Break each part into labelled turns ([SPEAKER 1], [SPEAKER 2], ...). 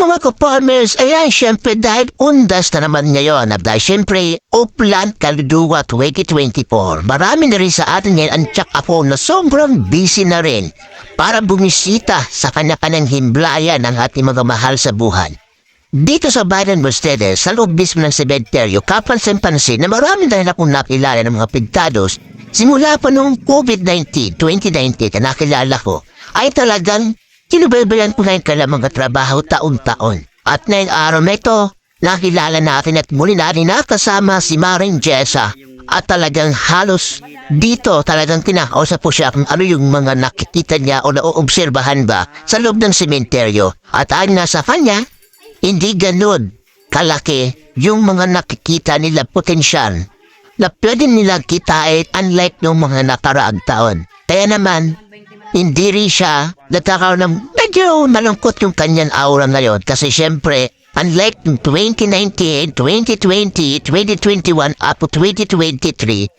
[SPEAKER 1] mga ka-farmers, ayan, syempre dahil undas na naman ngayon at dahil syempre Upland Kaluluwa 2024. Marami na rin sa atin ngayon ang tsak ako na sobrang busy na rin para bumisita sa kanya-kanyang himlayan ng ating mga mahal sa buhay. Dito sa Biden Mercedes, sa loob mismo ng sementeryo, kapansin-pansin na marami na rin akong nakilala ng mga pigtados simula pa noong COVID-19, 2019 na nakilala ko, ay talagang Kinubaybayan ko na yung kailang mga trabaho taon-taon. At ngayong araw na ito, nakilala natin at muli na rin nakasama si Maring Jessa. At talagang halos dito talagang kinakausap po siya kung ano yung mga nakikita niya o naoobserbahan ba sa loob ng sementeryo. At ayon nga sa kanya, hindi ganun kalaki yung mga nakikita nila potensyal na pwede nilang kitain unlike ng mga nakaraang taon. Kaya naman, hindi rin siya nagkakaroon ng medyo malungkot yung kanyang aura ngayon kasi syempre, unlike yung 2019, 2020, 2021 up to 2023,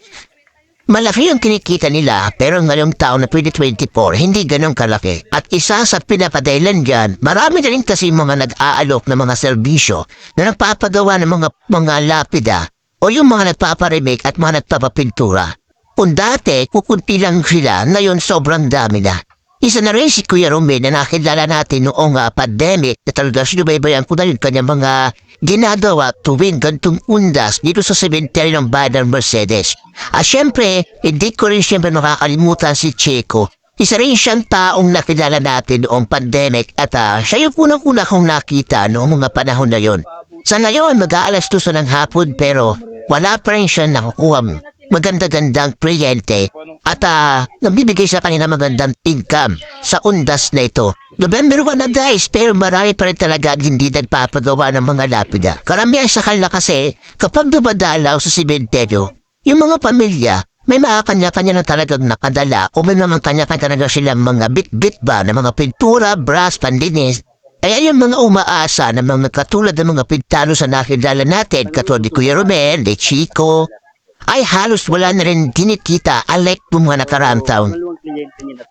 [SPEAKER 1] malaki yung kinikita nila pero ngayong taon na 2024, hindi ganun kalaki. At isa sa pinapadahilan dyan, marami na rin kasi mga nag-aalok ng mga serbisyo na nagpapagawa ng mga, mga lapida o yung mga nagpaparemake at mga nagpapapintura. Kung dati, kukunti lang sila, ngayon sobrang dami na. Isa na rin si Kuya Romel na nakilala natin noong uh, pandemic na talaga sinubaybayan ko na yung kanyang mga ginagawa tuwing gantong undas dito sa cemetery ng Biden Mercedes. At syempre, hindi ko rin syempre makakalimutan si Chico. Isa rin siyang taong nakilala natin noong pandemic at uh, siya yung unang-una kong nakita noong mga panahon na yon. Sa ngayon, mag-aalas tuso ng hapon pero wala pa rin siya nakukuha maganda-gandang kliyente at uh, nabibigay sa kanila magandang income sa undas na ito. November 1 na guys, pero marami pa rin talaga hindi nagpapagawa ng mga lapida. Karamihan sa kanila kasi, kapag dumadalaw sa simenteryo, yung mga pamilya, may mga kanya-kanya na talagang nakadala o may mga kanya-kanya na silang mga bit-bit ba ng mga pintura, brass, pandinis, kaya yung mga umaasa na mga katulad ng mga pintalo sa nakilala natin, katulad ni Kuya Romel, ni Chico, ay halos wala na rin kinikita alek ng mga nakaraang taon.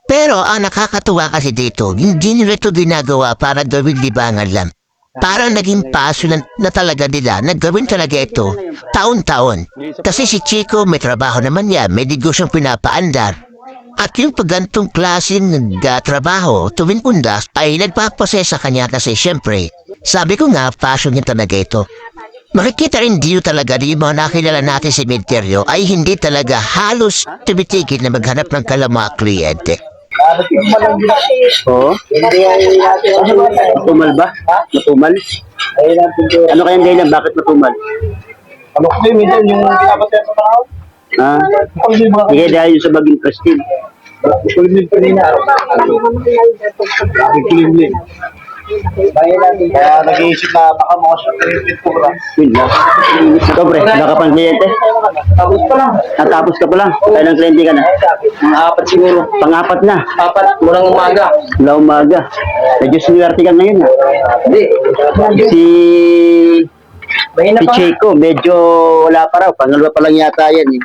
[SPEAKER 1] Pero ang nakakatuwa kasi dito, hindi nila ito ginagawa para gawin libangan lang. Parang naging paso na, na talaga nila na gawin talaga ito taon-taon. Kasi si Chico may trabaho naman niya, may negosyong pinapaandar. At yung pagantong klaseng nagtrabaho tuwing undas ay nagpapasaya sa kanya kasi syempre, sabi ko nga, passion niya talaga ito. Makikita rin dito talaga di mga nakilala natin sa sementeryo ay hindi talaga halos tumitigil na maghanap ng kalama kliyente.
[SPEAKER 2] Oo. Matumal ba? Matumal? Ano kayang dahilan? Bakit matumal?
[SPEAKER 3] Ano ko yun, minsan yung pinapasaya sa tao?
[SPEAKER 2] Ha?
[SPEAKER 3] Yung
[SPEAKER 2] Hindi dahil yung sa baging prestige.
[SPEAKER 3] kulimlim pa rin na. Kulimlim. Kaya nag-iisip na baka mga siya yung pintura.
[SPEAKER 2] Yun lang. Ikaw pre, wala ka pang kliyente?
[SPEAKER 3] Tapos pa lang.
[SPEAKER 2] Natapos ka pa lang. Kailang kliyente ka na?
[SPEAKER 3] Mga apat siguro.
[SPEAKER 2] Pangapat na.
[SPEAKER 3] Apat, murang umaga.
[SPEAKER 2] Wala umaga. Medyo sinuwerte ka ngayon ha.
[SPEAKER 3] Hindi.
[SPEAKER 2] Si... Si
[SPEAKER 3] pa.
[SPEAKER 2] Chico, medyo wala pa raw. Pangalawa pa lang yata yan eh.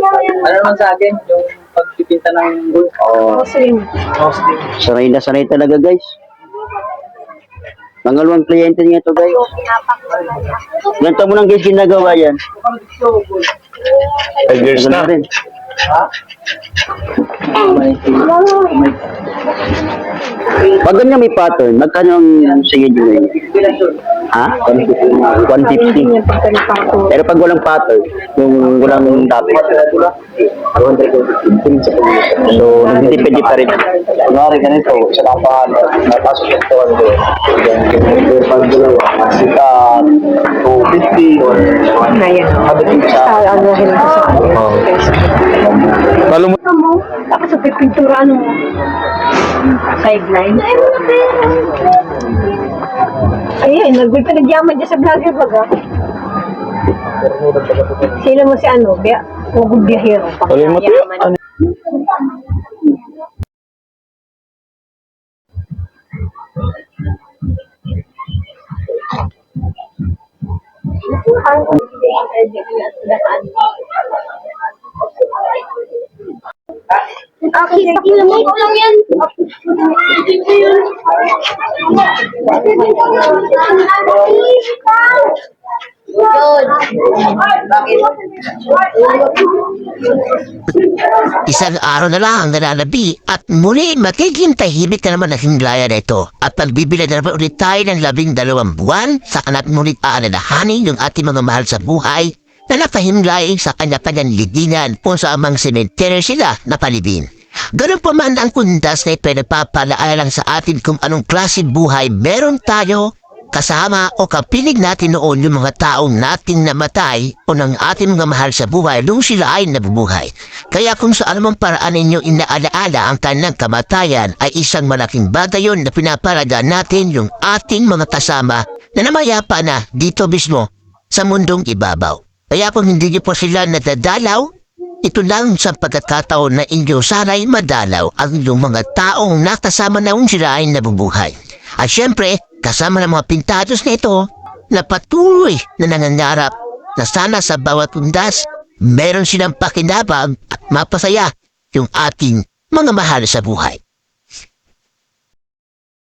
[SPEAKER 3] Ano naman sa akin, yung pagpipinta ng gold.
[SPEAKER 2] Oo.
[SPEAKER 3] Hosting.
[SPEAKER 2] Sanay na sanay talaga guys. Pangalawang kliyente niya to guys. Ganito mo lang guys ginagawa yan.
[SPEAKER 3] Five years
[SPEAKER 2] Tagal rin. Pag ganyan may pattern, magkano ang sige nyo ngayon? Ha? 150. Pero pag walang pattern, kung walang dati, so nagtitipid pa rin.
[SPEAKER 3] Kunwari ganito, lang pa, napasok yung tuwan doon. Yung pag dalawa, sika 250 or
[SPEAKER 4] Ayan.
[SPEAKER 3] kabit sa
[SPEAKER 4] Aanohin ko sa.
[SPEAKER 3] Lalo mo
[SPEAKER 4] mo. Tapos sa pipintura ano mo. Sideline. Ayan, nagpipinagyaman dyan sa vlogger baga. Sino mo si ano? Bia, Huwag biyahero.
[SPEAKER 3] Tuloy mo to. Ano?
[SPEAKER 4] Okay, pakila mo ko lang yan.
[SPEAKER 1] Isang araw na lang ang nananabi at muli magiging tahimik na naman ang himlaya na ito at magbibila na naman ulit tayo ng labing dalawang buwan sa kanat ngunit aanadahanin yung ating mga mahal sa buhay na napahimlay sa kanya-kanyang ligingan kung sa amang sementeryo sila napalibin. Ganun pa man ang kundas na ito ay nagpapalaala lang sa atin kung anong klase buhay meron tayo kasama o kapinig natin noon yung mga taong nating namatay o ng ating mga mahal sa buhay nung sila ay nabubuhay. Kaya kung sa anumang paraan ninyo inaalaala ang tanang kamatayan ay isang malaking bagay yun na pinapalaga natin yung ating mga kasama na namayapa na dito mismo sa mundong ibabaw. Kaya kung hindi niyo po sila nadadalaw, ito lang sa pagkakataon na inyo sana'y madalaw ang inyong mga taong nakasama na kung sila ay nabubuhay. At syempre, kasama ng mga pintados na ito na patuloy na nangangarap na sana sa bawat undas meron silang pakinabang at mapasaya yung ating mga mahal sa buhay.